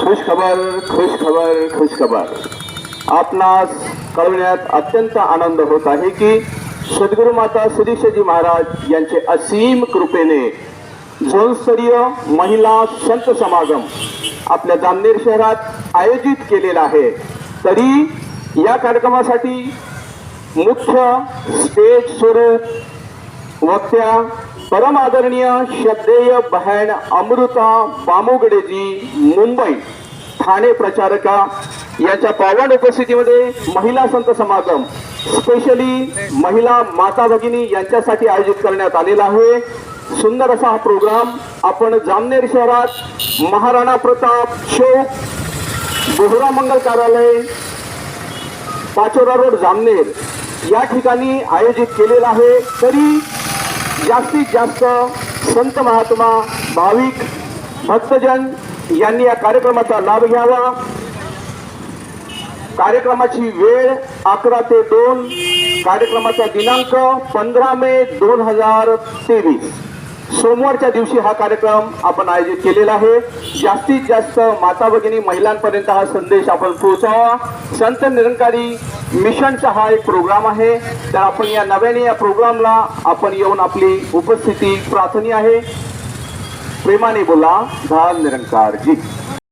खुश खबर खुश खबर खुश खबर. आपणास कळविण्यात अत्यंत आनंद होत आहे की सद्गुरू माता सुदीक्षाजी महाराज यांचे असीम कृपेने झोनस्तरीय महिला संत समागम आपल्या जामनेर शहरात आयोजित केलेला आहे. तरी या कार्यक्रमासाठी मुख्य स्टेज स्वरूप वक्त्या परम आदरणीय श्रद्धेय बहन अमृता बामुगडेजी मुंबई. ठाणे प्रचारका यांच्या पावन उपस्थितीमध्ये महिला संत समागम स्पेशली महिला माता भगिनी यांच्यासाठी आयोजित करण्यात आलेला आहे. सुंदर असा हा प्रोग्राम आपण जामनेर शहरात महाराणा प्रताप चौक बोहरा मंगल कार्यालय पाचोरा रोड जामनेर या ठिकाणी आयोजित केलेला आहे. तरी जास्तीत जास्त संत महात्मा भाविक भक्तजन यांनी या कार्यक्रमाचा लाभ घ्यावा. कार्यक्रमाची वेळ अकरा ते दोन कार्यक्रमाचा दिनांक पंधरा मे दोन हजार तेवीस. सोमवारच्या दिवशी हा कार्यक्रम आपण आयोजित केलेला आहे. जास्तीत जास्त माता भगिनी महिलांपर्यंत हा संदेश आपण पोहोचावा. संत निरंकारी मिशनचा हा एक प्रोग्राम आहे. तर आपण या नव्याने या प्रोग्रामला आपण येऊन आपली उपस्थिती प्रार्थनीय आहे. प्रेमाने बोला धाल निरंकार जी